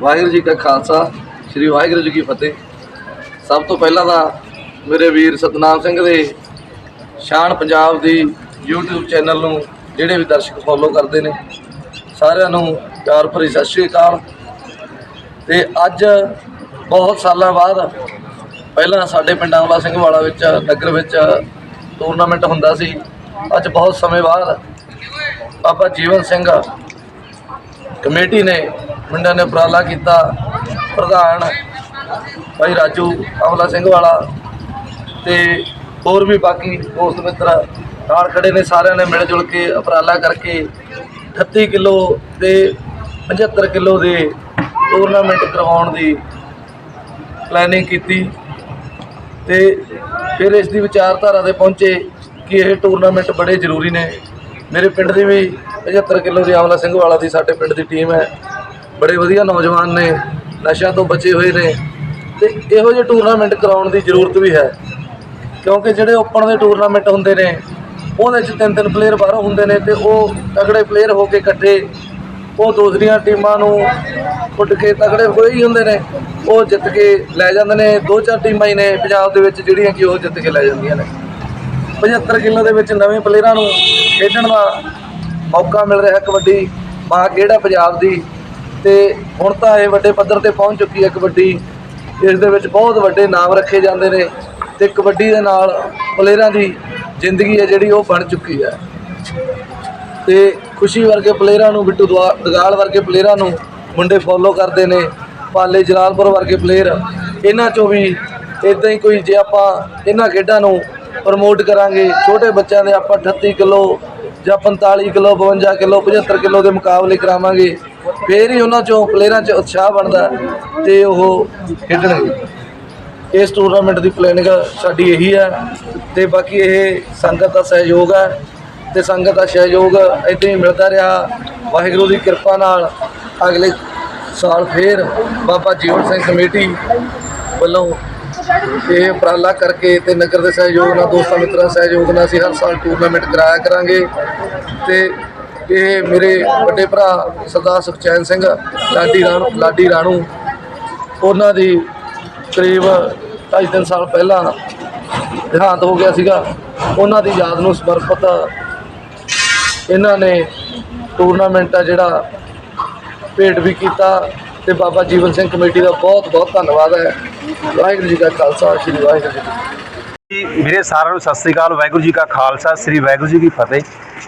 ਵਾਹਿਗੁਰੂ ਜੀ ਕਾ ਖਾਲਸਾ, ਸ੍ਰੀ ਵਾਹਿਗੁਰੂ ਜੀ ਕੀ ਫਤਿਹ। ਸਭ ਤੋਂ ਪਹਿਲਾਂ ਤਾਂ ਮੇਰੇ ਵੀਰ ਸਤਨਾਮ ਸਿੰਘ ਦੇ ਸ਼ਾਨ ਪੰਜਾਬ ਦੀ YouTube ਚੈਨਲ ਨੂੰ ਜਿਹੜੇ ਵੀ ਦਰਸ਼ਕ ਫੋਲੋ ਕਰਦੇ ਨੇ, ਸਾਰਿਆਂ ਨੂੰ ਪਿਆਰ ਭਰੀ ਸਤਿ ਸ਼੍ਰੀ ਅਕਾਲ। ਤੇ ਅੱਜ ਬਹੁਤ ਸਾਲਾਂ ਬਾਅਦ ਪਹਿਲਾਂ ਸਾਡੇ ਪਿੰਡ ਆਵਲਾ ਸਿੰਘ ਵਾਲਾ ਵਿੱਚ, ਨਗਰ ਵਿੱਚ ਟੂਰਨਾਮੈਂਟ ਹੁੰਦਾ ਸੀ। ਅੱਜ ਬਹੁਤ ਸਮੇਂ ਬਾਅਦ ਬਾਬਾ ਜੀਵਨ ਸਿੰਘ ਕਮੇਟੀ ਨੇ ਮੁੰਡਿਆਂ ਨੇ ਉਪਰਾਲਾ ਕੀਤਾ। ਪ੍ਰਧਾਨ ਭਾਈ ਰਾਜੂ ਆਮਲਾ ਸਿੰਘ ਵਾਲਾ ਤੇ ਹੋਰ ਵੀ ਬਾਕੀ ਦੋਸਤ ਮਿੱਤਰ ਨਾਲ ਖੜੇ ਨੇ, ਸਾਰਿਆਂ ਨੇ ਮਿਲ ਜੁਲ ਕੇ ਉਪਰਾਲਾ ਕਰਕੇ 38 ਕਿਲੋ ਤੇ 75 ਕਿਲੋ ਦੇ ਟੂਰਨਾਮੈਂਟ ਕਰਵਾਉਣ ਦੀ ਪਲੈਨਿੰਗ ਕੀਤੀ ਤੇ ਫਿਰ ਇਸ ਦੀ ਵਿਚਾਰਧਾਰਾ ਤੇ ਪਹੁੰਚੇ ਕਿ ਇਹ ਟੂਰਨਾਮੈਂਟ ਬੜੇ ਜ਼ਰੂਰੀ ਨੇ। ਮੇਰੇ ਪਿੰਡ ਦੀ ਵੀ 75 ਕਿਲੋ ਦੀ ਆਮਲਾ ਸਿੰਘ ਵਾਲਾ ਦੀ, ਸਾਡੇ ਪਿੰਡ ਦੀ ਟੀਮ ਹੈ। ਬੜੇ ਵਧੀਆ ਨੌਜਵਾਨ ਨੇ, ਨਸ਼ਿਆਂ ਤੋਂ ਬਚੇ ਹੋਏ ਨੇ ਤੇ ਇਹੋ ਜਿਹੇ ਟੂਰਨਾਮੈਂਟ ਕਰਾਉਣ ਦੀ ਜ਼ਰੂਰਤ ਵੀ ਹੈ। ਕਿਉਂਕਿ ਜਿਹੜੇ ਓਪਨ ਦੇ ਟੂਰਨਾਮੈਂਟ ਹੁੰਦੇ ਨੇ, ਉਹਦੇ ਚ ਤਿੰਨ ਤਿੰਨ ਪਲੇਅਰ ਬਾਹਰੋਂ ਹੁੰਦੇ ਨੇ ਤੇ ਉਹ ਤਗੜੇ ਪਲੇਅਰ ਹੋ ਕੇ ਇਕੱਠੇ, ਉਹ ਦੂਸਰੀਆਂ ਟੀਮਾਂ ਨੂੰ ਉੱਡ ਕੇ ਤਗੜੇ ਹੋਏ ਹੀ ਹੁੰਦੇ ਨੇ, ਉਹ ਜਿੱਤ ਕੇ ਲੈ ਜਾਂਦੇ ਨੇ। ਦੋ ਚਾਰ ਟੀਮਾਂ ਹੀ ਨੇ ਪੰਜਾਬ ਦੇ ਵਿੱਚ ਜਿਹੜੀਆਂ ਕਿ ਉਹ ਜਿੱਤ ਕੇ ਲੈ ਜਾਂਦੀਆਂ ਨੇ। 75 ਕਿਲੋ ਦੇ ਵਿੱਚ ਨਵੇਂ ਪਲੇਅਰਾਂ ਨੂੰ ਖੇਡਣ ਦਾ ਮੌਕਾ ਮਿਲ ਰਿਹਾ ਕਬੱਡੀ। ਮਾਂ ਕਿਹੜਾ ਪੰਜਾਬ ਦੀ ਤੇ ਹੁਣ ਤਾਂ ਇਹ ਵੱਡੇ ਪੱਧਰ ਤੇ ਪਹੁੰਚ ਚੁੱਕੀ ਹੈ ਕਬੱਡੀ। ਇਸ ਦੇ ਵਿੱਚ ਬਹੁਤ ਵੱਡੇ ਨਾਮ ਰੱਖੇ ਜਾਂਦੇ ਨੇ ਤੇ ਕਬੱਡੀ ਦੇ ਨਾਲ ਪਲੇਅਰਾਂ ਦੀ ਜ਼ਿੰਦਗੀ ਹੈ ਜਿਹੜੀ ਉਹ ਬਣ ਚੁੱਕੀ ਹੈ। ਤੇ ਖੁਸ਼ੀ ਵਰਗੇ ਪਲੇਅਰਾਂ ਨੂੰ, ਬਿੱਟੂ ਦਵਾ- ਦਗਾਲ ਵਰਗੇ ਪਲੇਅਰਾਂ ਨੂੰ ਮੁੰਡੇ ਫੋਲੋ ਕਰਦੇ ਨੇ। ਪਾਲੇ ਜਲਾਲਪੁਰ ਵਰਗੇ ਪਲੇਅਰ ਇਹਨਾਂ ਚੋਂ ਵੀ ਇਦਾਂ ਹੀ ਕੋਈ ਜੇ ਆਪਾਂ ਇਹਨਾਂ ਖੇਡਾਂ ਨੂੰ ਪ੍ਰਮੋਟ ਕਰਾਂਗੇ, ਛੋਟੇ ਬੱਚਿਆਂ ਦੇ ਆਪਾਂ 38 ਕਿਲੋ ਜਾਂ 45 ਕਿਲੋ 52 ਕਿਲੋ 75 ਕਿਲੋ ਦੇ ਮੁਕਾਬਲੇ ਕਰਾਵਾਂਗੇ ਫੇਰ ਹੀ ਉਹਨਾਂ ਚੋਂ ਪਲੇਅਰਾਂ 'ਚ ਉਤਸ਼ਾਹ ਬਣਦਾ ਤੇ ਉਹ ਖੇਡਣਗੇ। ਇਸ ਟੂਰਨਾਮੈਂਟ ਦੀ ਪਲੈਨਿੰਗ ਸਾਡੀ ਇਹੀ ਹੈ ਤੇ ਬਾਕੀ ਇਹ ਸੰਗਤ ਦਾ ਸਹਿਯੋਗ ਹੈ ਤੇ ਸੰਗਤ ਦਾ ਸਹਿਯੋਗ ਇੱਦਾਂ ਹੀ ਮਿਲਦਾ ਰਿਹਾ। ਵਾਹਿਗੁਰੂ ਦੀ ਕਿਰਪਾ ਨਾਲ ਅਗਲੇ ਸਾਲ ਫੇਰ ਬਾਬਾ ਜੀਵਨ ਸਿੰਘ ਕਮੇਟੀ ਵੱਲੋਂ ਇਹ ਉਪਰਾਲਾ ਕਰਕੇ ਤੇ ਨਗਰ ਦੇ ਸਹਿਯੋਗ ਨਾਲ, ਦੋਸਤਾਂ ਮਿੱਤਰਾਂ ਦੇ ਸਹਿਯੋਗ ਨਾਲ ਅਸੀਂ ਹਰ ਸਾਲ ਟੂਰਨਾਮੈਂਟ ਕਰਾਇਆ ਕਰਾਂਗੇ ਤੇ ਇਹ ਮੇਰੇ ਵੱਡੇ ਭਰਾ ਸਰਦਾਰ ਸੁਖਚੈਨ ਸਿੰਘ, ਲਾਡੀ ਰਾਣੂ ਲਾਡੀ ਰਾਣੂ, ਉਹਨਾਂ ਦੀ ਕਰੀਬ ਢਾਈ ਤਿੰਨ ਸਾਲ ਪਹਿਲਾਂ ਦੇਹਾਂਤ ਹੋ ਗਿਆ ਸੀਗਾ। ਉਹਨਾਂ ਦੀ ਯਾਦ ਨੂੰ ਸਮਰਪਿਤ ਇਹਨਾਂ ਨੇ ਟੂਰਨਾਮੈਂਟ ਆ ਜਿਹੜਾ ਭੇਟ ਵੀ ਕੀਤਾ ਤੇ ਬਾਬਾ ਜੀਵਨ ਸਿੰਘ ਕਮੇਟੀ ਦਾ ਬਹੁਤ ਬਹੁਤ ਧੰਨਵਾਦ ਹੈ। ਵਾਹਿਗੁਰੂ ਜੀ ਕਾ ਖਾਲਸਾ, ਸ੍ਰੀ ਵਾਹਿਗੁਰੂ ਜੀ ਮੇਰੇ ਸਾਰਿਆਂ ਨੂੰ ਸਤਿ ਸ੍ਰੀ ਅਕਾਲ, ਵਾਹਿਗੁਰੂ ਜੀ ਕਾ ਖਾਲਸਾ, ਸ੍ਰੀ ਵਾਹਿਗੁਰੂ ਜੀ ਕੀ ਫਤਿਹ।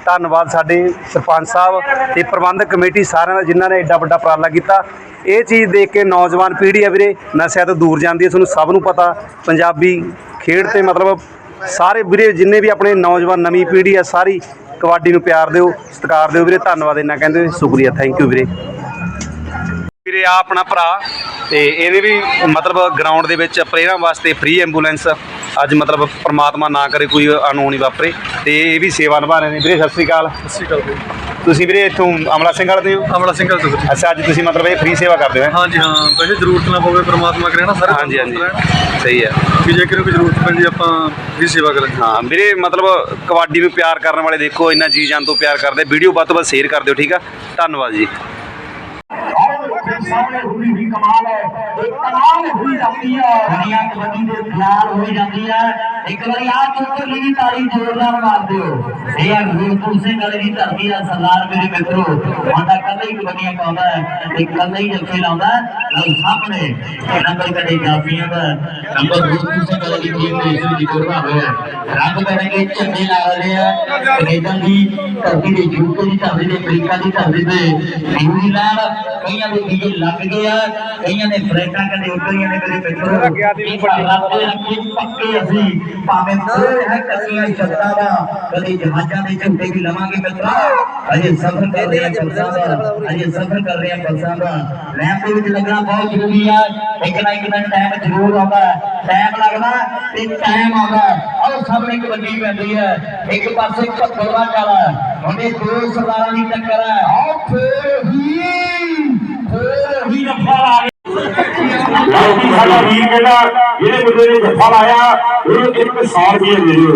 ਧੰਨਵਾਦ ਸਾਡੇ ਸਰਪੰਚ ਸਾਹਿਬ ਤੇ ਪ੍ਰਬੰਧਕ ਕਮੇਟੀ ਸਾਰਿਆਂ ਦਾ ਜਿਨ੍ਹਾਂ ਨੇ ਐਡਾ ਵੱਡਾ ਉਪਰਾਲਾ ਕੀਤਾ। ਇਹ ਚੀਜ਼ ਦੇਖ ਕੇ ਨੌਜਵਾਨ ਪੀੜ੍ਹੀ ਆ ਵੀਰੇ, ਨਸ਼ਿਆਂ ਤੋਂ ਦੂਰ ਜਾਂਦੀ ਹੈ, ਤੁਹਾਨੂੰ ਸਭ ਨੂੰ ਪਤਾ। ਪੰਜਾਬੀ ਖੇਡ ਤੇ ਮਤਲਬ ਸਾਰੇ ਵੀਰੇ ਜਿੰਨੇ ਵੀ ਆਪਣੇ ਨੌਜਵਾਨ ਨਵੀਂ ਪੀੜ੍ਹੀ ਆ ਸਾਰੀ ਕਬੱਡੀ ਨੂੰ ਪਿਆਰ ਦਿਓ, ਸਤਿਕਾਰ ਦਿਓ ਵੀਰੇ, ਧੰਨਵਾਦ ਇੰਨਾ ਕਹਿੰਦੇ ਹੋਏ, ਸ਼ੁਕਰੀਆ ਥੈਂਕ ਯੂ ਵੀਰੇ। ਵੀਰੇ ਆ ਆਪਣਾ ਭਰਾ ਤੇ ਇਹਦੇ ਵੀ ਮਤਲਬ ਗਰਾਊਂਡ ਦੇ ਵਿੱਚ ਪਲੇਅਰਾਂ ਵਾਸਤੇ ਫ੍ਰੀ ਐਂਬੂਲੈਂਸ ਅੱਜ ਮਤਲਬ ਪ੍ਰਮਾਤਮਾ ਨਾ ਕਰੇ ਕੋਈ ਅਨਹੋਣੀ ਵਾਪਰੇ। ਤੇ ਇਹ ਵੀ ਸੇਵਾ ਨਿਭਾ ਰਹੇ ਨੇ। ਵੀਰੇ ਸਤਿ ਸ੍ਰੀ ਅਕਾਲ। ਸਤਿ ਸ਼੍ਰੀ ਅਕਾਲ ਜੀ। ਤੁਸੀਂ ਵੀਰੇ ਇੱਥੋਂ ਅਮਲਾ ਸਿੰਘ ਵਾਲੇ ਦੇ ਹੋ ਅਮਲਾ ਸਿੰਘਲ ਤੋਂ ਜੀ। ਅੱਛਾ ਅੱਜ ਤੁਸੀਂ ਮਤਲਬ ਇਹ ਫ੍ਰੀ ਸੇਵਾ ਕਰਦੇ ਹੋ? ਹਾਂਜੀ ਹਾਂ। ਵੈਸੇ ਜ਼ਰੂਰਤ ਨਾ ਪਵੇ ਪ੍ਰਮਾਤਮਾ ਕਰੇ ਨਾ ਸਾਰੇ ਹਾਂਜੀ ਹਾਂਜੀ। ਸਹੀ ਹੈ। ਵੀ ਜੇ ਕਿਤੇ ਕੋਈ ਜ਼ਰੂਰਤ ਪੈਂਦੀ ਆਪਾਂ ਵੀ ਸੇਵਾ ਕਰਾਂਗੇ। ਹਾਂ ਵੀਰੇ ਮਤਲਬ ਕਬੱਡੀ ਨੂੰ ਪਿਆਰ ਕਰਨ ਵਾਲੇ ਦੇਖੋ ਇੰਨਾ ਜੀ ਜਾਨ ਤੋਂ ਪਿਆਰ ਕਰਦੇ। ਵੀਡੀਓ ਵੱਧ ਤੋਂ ਵੱਧ ਸ਼ੇਅਰ ਕਰ ਦਿਓ ਠੀਕ ਆ? ਧੰਨਵਾਦ ਜੀ। ਸਾਹਮਣੇ ਹੁਈ ਵੀ ਕਮਾਲ ਹੈ। ਇੱਕ ਕਮਾਲ ਹੋਈ ਜਾਂਦੀ ਹੈ। ਦੁਨੀਆ ਕਬੱਡੀ ਦੇ ਖਿਆਲ ਹੋਈ ਜਾਂਦੀ ਹੈ। ਇੱਕ ਵਾਰੀ ਆ ਚੁੱਕਰ ਲਈ ਤਾੜੀ ਜ਼ੋਰਦਾਰ ਮਾਰ ਦਿਓ। ਇਹ ਆ ਗੁਰਪੁਰ ਸਿੰਘ ਵਾਲੇ ਦੀ ਧਰਤੀ ਦਾ ਸਰਦਾਰ ਮੇਰੇ ਮਿੱਤਰੋ। ਸਾਡਾ ਕੱਲੇ ਹੀ ਕਬੱਡੀਆਂ ਪਾਉਂਦਾ ਹੈ ਤੇ ਕੱਲੇ ਹੀ ਜੱਫੇ ਲਾਉਂਦਾ ਲਓ ਸਾਹਮਣੇ ਨੰਬਰ ਕਦੇ ਜਾਫੀਆਂ ਦਾ। ਨੰਬਰ ਗੁਰਪੁਰ ਸਿੰਘ ਵਾਲੇ ਦੀ ਟੀਮ ਨੇ ਇਸ ਵਿੱਚ ਜੋੜਨਾ ਹੋਇਆ ਰੰਗ ਕਰਨਗੇ ਝੰਡੇ ਲਾ ਰਹੇ ਆ। ਕੈਨੇਡਾ ਦੀ ਧਰਤੀ ਦੇ ਯੂਕੇ ਦੀ ਧਰਤੀ ਦੇ ਅਮਰੀਕਾ ਦੀ ਧਰਤੀ ਤੇ, ਨਿਊਜ਼ੀਲੈਂਡ, ਕਈਆਂ ਦੇ ਵੀਜ਼ੇ ਲੱਗ ਗਏ ਆ ਕਈਆਂ ਨੇ ਫਲੈਟਾਂ ਕਦੇ ਉੱਤਰੀਆਂ ਨੇ ਕਦੇ ਪਿੱਛੋਂ ਲੱਗਿਆ ਦੀ ਰੱਖੇ ਪੱਕੇ ਅਸੀਂ ਭਾਵੇਂ ਦੂਰ ਹੈ ਕੱਲੀਆਂ ਸ਼ਬਦਾਂ ਦਾ ਕਦੇ ਜਹਾਜ਼ਾਂ ਦੇ ਝੂਟੇ ਵੀ ਲਵਾਂਗੇ ਮਿੱਤਰਾ। ਅਜੇ ਸਫ਼ਰ ਕਰ ਰਹੇ ਹਾਂ ਬੱਸਾਂ ਦਾ ਅਜੇ ਸਫ਼ਰ ਕਰ ਰਹੇ ਹਾਂ ਬੱਸਾਂ ਦਾ। ਲੈਂਪ ਦੇ ਵਿੱਚ ਲੱਗਣਾ ਬਹੁਤ ਜ਼ਰੂਰੀ ਆ। ਇੱਕ ਨਾ ਇੱਕ ਦਿਨ ਟਾਈਮ ਜ਼ਰੂਰ ਆਉਂਦਾ ਟਾਈਮ ਲੱਗਦਾ ਤੇ ਟਾਈਮ ਆਉਂਦਾ। ਆਹ ਸਾਹਮਣੇ ਕਬੱਡੀ ਪੈਂਦੀ ਹੈ। ਇੱਕ ਪਾਸੇ ਘੱਗਰਵਾ ਕਾਲਾ ਉਹਨੇ ਦੋ ਸਰਦਾਰਾਂ ਦੀ ਟੱਕਰ ਹੈ। ਆਹ ਫੇਰ ਹੀ ਫੇਰ ਹੀ ਨਫਾ ਆ ਲਓ ਜੀ ਸਾਡਾ ਵੀਰ ਕਹਿੰਦਾ, ਜਿਹੜੇ ਮੁੰਡੇ ਨੇ ਜੱਫਾ ਲਾਇਆ ਇਹਨੂੰ ਇੱਕ ਸਾਲ ਦੇ ਦਿਓ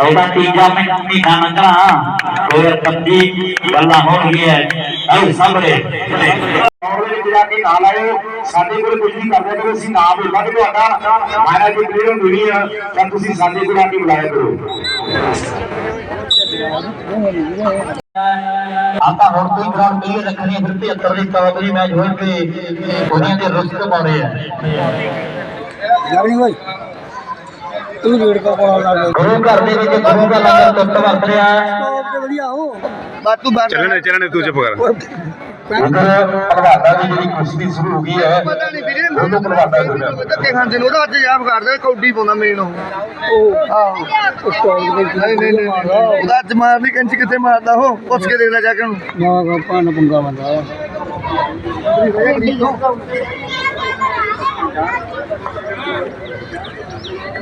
ਉਹਦਾ ਤੀਜਾ ਮਹੀਨਾ ਲੰਘਣਾ ਫਿਰ ਕੰਦੀ ਗੱਲਾਂ ਹੋਣਗੀਆਂ। ਐ ਸਾਹਮਣੇ। ਵਿੱਚ ਜਾ ਕੇ ਨਾਲ ਆਏ ਸਾਡੇ ਕੋਲ ਕੁਝ ਨਹੀਂ ਕਰਦੇ ਕਰੋ ਅਸੀਂ ਨਾਮ ਬੋਲਾਂਗੇ ਤੁਹਾਡਾ। ਮਹਾਰਾਜ ਦੀ ਵੀਡੀਓ ਮਿਲੀ ਆ, ਤਾਂ ਤੁਸੀਂ ਸਾਡੇ ਕੋਲ ਆ ਕੇ ਬੁਲਾਇਆ ਕਰੋ। ਆਪਾਂ ਹੁਣ ਕੋਈ ਗਰਾਊਂਡ ਨਹੀਂ ਰੱਖਣੀ ਫਿਰ 75 ਦੀ ਕਬੱਡੀ ਮੈਚ ਹੋਏ ਤੇ ਉਹਨੀਆਂ ਦੇ ਰੁਸਤ ਪਾਉਣੇ ਆ ਤੂੰ ਲੀਡ ਕਾ ਕੋਲ ਲੱਗ ਗੁਰੂ ਘਰ ਦੇ ਵਿੱਚ ਗੁਰੂ ਦਾ ਲੰਗਰ ਤੁੱਟ ਵਰਤ ਰਿਹਾ ਹੈ ਤੇ ਵਧੀਆ ਹੋ। ਬਾ ਤੂੰ ਬੈਠ ਚੱਲਣੇ ਚੱਲਣੇ ਤੂੰ ਚੁੱਪ ਕਰ। ਪ੍ਰਭਾਤਾ ਦੀ ਜਿਹੜੀ ਕੁਸ਼ਤੀ ਸ਼ੁਰੂ ਹੋ ਗਈ ਹੈ ਪਤਾ ਨਹੀਂ ਵੀਰੇ ਉਹਨੂੰ ਪ੍ਰਭਾਤਾ ਹੋ ਧੱਕੇ ਖਾਂਦੇ ਨੇ ਉਹਦਾ ਅੱਜ ਜਾਬ ਕਰਦੇ ਕੌਡੀ ਪਾਉਂਦਾ ਮੇਨ ਉਹ। ਉਹ ਆਹ ਸਟੋਲ ਦੇ ਨਹੀਂ ਨਹੀਂ ਨਹੀਂ ਉਹਦਾ ਅੱਜ ਮਾਰਨੀ ਕੰਚ ਕਿੱਥੇ ਮਾਰਦਾ ਉਹ? ਪੁੱਛ ਕੇ ਦੇਖ ਲੈ ਜਾ ਕੇ ਉਹਨੂੰ। ਨਾ ਪਾਣ ਪੰਗਾ ਬੰਦਾ।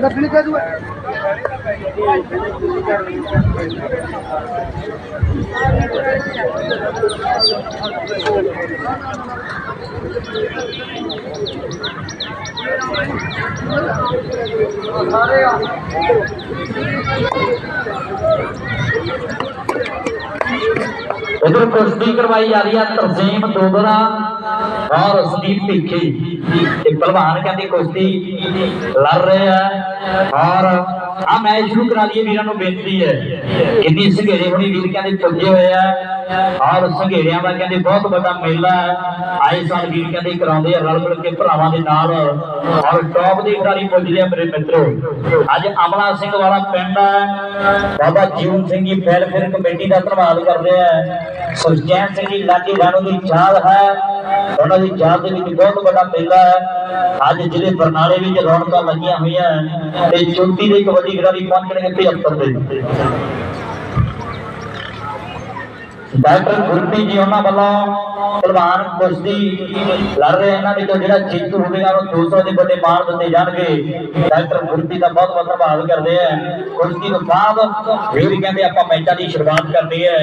ਲੱਭਣੀ ਕਾ ਦੂਆ ਉਧਰ ਕੁਸ਼ਤੀ ਕਰਵਾਈ ਜਾ ਰਹੀ ਹੈ ਤਰਸੀਮ ਦੋਗਰਾ। ਔਰ ਸੰਦੀਪ ਭਿੱਖੀ ਇਹ ਪਹਿਲਵਾਨ ਕਹਿੰਦੇ, ਕੁਸ਼ਤੀ ਲੜ ਰਹੇ ਆ। ਔਰ ਆ ਮੈਚ ਸ਼ੁਰੂ ਕਰਾ ਲਈਏ, ਵੀਰਾਂ ਨੂੰ ਬੇਨਤੀ ਹੈ। ਕਿੰਨੀ ਸੰਘੇੜੇ ਹੋਣੀ, ਵੀਰ ਕਹਿੰਦੇ ਪੁੱਜੇ ਹੋਏ ਆ। ਔਰ ਸੰਘੇੜਿਆਂ ਦਾ ਕਹਿੰਦੇ ਬਹੁਤ ਵੱਡਾ ਮੇਲਾ ਹੈ। ਆਏ ਸਾਲ ਵੀਰ ਕਹਿੰਦੇ ਕਰਾਉਂਦੇ ਆ ਰਲ ਮਿਲ ਕੇ ਭਰਾਵਾਂ ਦੇ ਨਾਲ। ਔਰ ਟੌਪ ਦੀ ਖਿਡਾਰੀ ਪੁੱਜਦੇ ਆ ਮੇਰੇ ਮਿੱਤਰੋ। ਅੱਜ ਅਮਲਾ ਸਿੰਘ ਵਾਲਾ ਪਿੰਡ ਹੈ ਬਾਬਾ ਜੀਵਨ ਸਿੰਘ ਜੀ ਫੈਲ ਫਿਰ ਕਮੇਟੀ ਦਾ ਧੰਨਵਾਦ ਕਰਦੇ ਆ ਸੁਖਚੈਨ ਸਿੰਘ ਜੀ ਲਾਡੀ ਰਾਣੋ ਦੀ ਯਾਦ ਹੈ। ਉਹਨਾਂ ਦੀ ਯਾਦ ਦੇ ਵਿੱਚ ਬਹੁਤ ਵੱਡਾ ਮੇਲਾ ਹੈ। ਅੱਜ ਜਿਹੜੇ ਬਰਨਾਲੇ ਵਿੱਚ ਰੌਣਕਾਂ ਲੱਗੀਆਂ ਹੋਈਆਂ ਤੇ ਚੋਟੀ ਦੇ ਕਬੱਡੀ ਖਿਡਾਰੀ ਪਹੁੰਚਣਗੇ 75 ਦੇ ਡਾਕਟਰ ਗੁਰਪ੍ਰੀਤ ਜੀ ਉਹਨਾਂ ਵੱਲੋਂ ਪਹਿਲਵਾਨ ਕੁਸ਼ਤੀ ਲੜ ਰਹੇ ਇਹਨਾਂ ਵਿੱਚੋਂ ਜਿਹੜਾ ਜੇਤੂ ਹੋਵੇਗਾ ਉਹ 200 ਦੇ ਵੱਡੇ ਮਾਰ ਦਿੱਤੇ ਜਾਣਗੇ। ਡਾਕਟਰ ਗੁਰਪ੍ਰੀਤ ਦਾ ਬਹੁਤ ਬਹੁਤ ਧੰਨਵਾਦ ਕਰਦੇ ਆ। ਕੁਸ਼ਤੀ ਤੋਂ ਬਾਅਦ ਫਿਰ ਕਹਿੰਦੇ ਆਪਾਂ ਮੈਚਾਂ ਦੀ ਸ਼ੁਰੂਆਤ ਕਰਨੀ ਹੈ।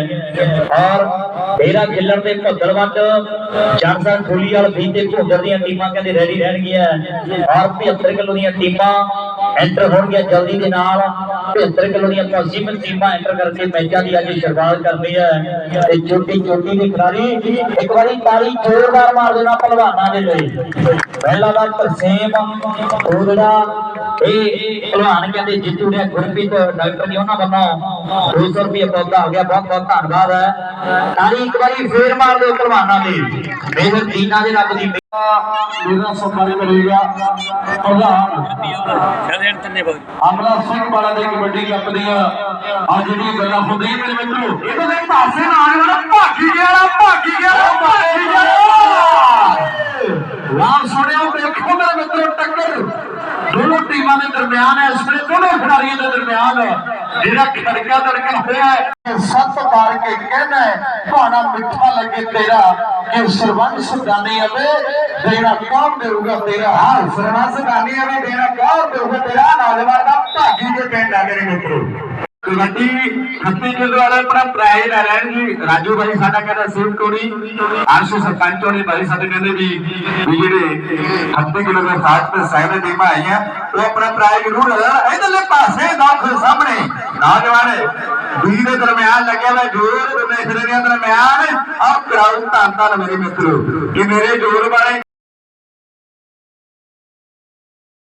ਔਰ ਡੇਰਾ ਖਿੱਲਣ ਦੇ ਭੱਦਲਵੱਟ ਜਨਸਨ ਖੋਲੀ ਵੀ ਤੇ ਭੋਗਰ ਦੀਆਂ ਟੀਮਾਂ ਕਹਿੰਦੇ ਰੈਡੀ ਰਹਿਣਗੀਆਂ। ਔਰ 75 ਕਿਲੋ ਦੀਆਂ ਟੀਮਾਂ ਐਂਟਰ ਹੋਣਗੀਆਂ ਜਲਦੀ ਦੇ ਨਾਲ। 75 ਕਿਲੋ ਦੀਆਂ ਪੋਸੀਬਲ ਟੀਮਾਂ ਐਂਟਰ ਕਰਕੇ ਮੈਚਾਂ ਦੀ ਅੱਜ ਸ਼ੁਰੂਆਤ ਕਰਨੀ ਹੈ ਤੇ ਛੋਟੀ ਛੋਟੀ ਦੇ ਖਿਡਾਰੀ, ਇੱਕ ਵਾਰੀ ਤਾਲੀ ਜ਼ੋਰਦਾਰ ਮਾਰ ਦੇਣਾ ਪਹਿਲਵਾਨਾਂ ਦੇ ਲਈ। ਪਹਿਲਾ ਦਾ ਤਰਸੇਮ ਉਹਦਾ, ਇਹ ਪਹਿਲਵਾਨ ਕਹਿੰਦੇ ਜਿੱਤੂ ਨੇ, ਗੁਰਪ੍ਰੀਤ ਡਾਕਟਰ ਜੀ ਉਹਨਾਂ ਵੱਲੋਂ 200 ਰੁਪਏ ਪੌਦਾ ਹੋ ਗਿਆ, ਬਹੁਤ ਬਹੁਤ ਧੰਨਵਾਦ ਹੈ। ਤਾਲੀ ਇੱਕ ਵਾਰੀ ਫੇਰ ਮਾਰ ਦਿਓ ਪਹਿਲਵਾਨਾਂ ਦੀ। ਮੇਰੇ ਦੀਨਾ ਦੇ ਰੱਬ ਦੀ ਮੇਰਾ ਸਫਾਰੀ ਮਿਲੇਗਾ ਪ੍ਰਧਾਨ। ਅਮਲਾ ਸਿੰਘ ਵਾਲਾ ਦੇ ਕਬੱਡੀ ਕੱਪ ਦੀਆਂ ਆ ਜਿਹੜੀਆਂ ਗੱਲਾਂ ਹੁੰਦੀਆਂ ਮੇਰੇ ਮਿੱਤਰੋ। ਇਹਦੇ ਦੇ ਪਾਸੇ ਨਾਲ ਵਾਲਾ ਭਾਗੀ ਗਿਆ ਭਾਗੀ ਗਿਆ ਭਾਗੀ ਗਿਆ ਨਾਮ ਸੁਣਿਓ ਦੇਖੋ ਮੇਰੇ ਮਿੱਤਰੋ ਟੱਕਰ। ਦੋਨੋਂ ਟੀਮਾਂ ਦੇ ਦਰਮਿਆਨ ਹੈ ਇਸ ਵੇਲੇ ਦੋਨੋਂ ਖਿਡਾਰੀਆਂ ਦੇ ਦਰਮਿਆਨ ਜਿਹੜਾ ਖੜਕਾ ਧੜਕਾ ਹੋਇਆ ਹੈ ਸੱਤ ਮਾਰ ਕੇ ਕਹਿਣਾ ਹੈ ਭਾਣਾ ਮਿੱਠਾ ਲੱਗੇ ਤੇਰਾ ਕਿ ਸਰਵੰਸ ਗਾਨੀ ਅਵੇ ਦੇਣਾ ਕੌਣ ਦੇਊਗਾ ਤੇਰਾ? ਹਾਂ ਸਰਵੰਸ ਗਾਨੀ ਅਵੇ ਦੇਣਾ ਕੌਣ ਦੇਊਗਾ ਤੇਰਾ? ਨੌਜਵਾਨ ਦਾ ਭਾਗੀ ਦੇ ਪਿੰਡ ਆ ਮੇਰੇ ਮਿੱਤਰੋ। ਕਬੱਡੀ ਖੱਤੀ ਕਿਲੋ ਵਾਲੇ ਆਪਣਾ ਲੈ ਲੈਣ ਜੀ। ਰਾਜੂ ਭਾਈ ਸਾਡਾ ਕਹਿੰਦਾ ਸੇਵ ਕੋੜੀ ਆਰਸ਼ੀ ਸਰਪੰਚ ਹੋਣੀ ਭਾਈ ਸਾਡੇ ਕਹਿੰਦੇ ਵੀ ਵੀ ਜਿਹੜੇ ਖੱਤੀ ਕਿਲੋ ਦੇ ਸਾਥ ਤੇ ਸਾਹਿਬ ਟੀਮਾਂ ਆਈਆਂ ਉਹ ਆਪਣਾ ਪ੍ਰਾਈਜ਼ ਜ਼ਰੂਰ ਇਧਰਲੇ ਪਾਸੇ ਦਾਖ ਸਾਹਮਣੇ ਨੌਜਵਾਨ ਵੀ ਦੇ ਦਰਮਿਆਨ ਲੱਗਿਆ ਹੋਇਆ ਜੋਰ ਦੇ ਮੇਰੇ ਦੇ ਦਰਮਿਆਨ। ਆਹ ਕਰਾਉ ਤਾਂ ਤਾਂ ਮੇਰੇ ਮਿੱਤਰੋ ਕਿ ਮੇਰੇ ਜੋਰ ਵਾਲੇ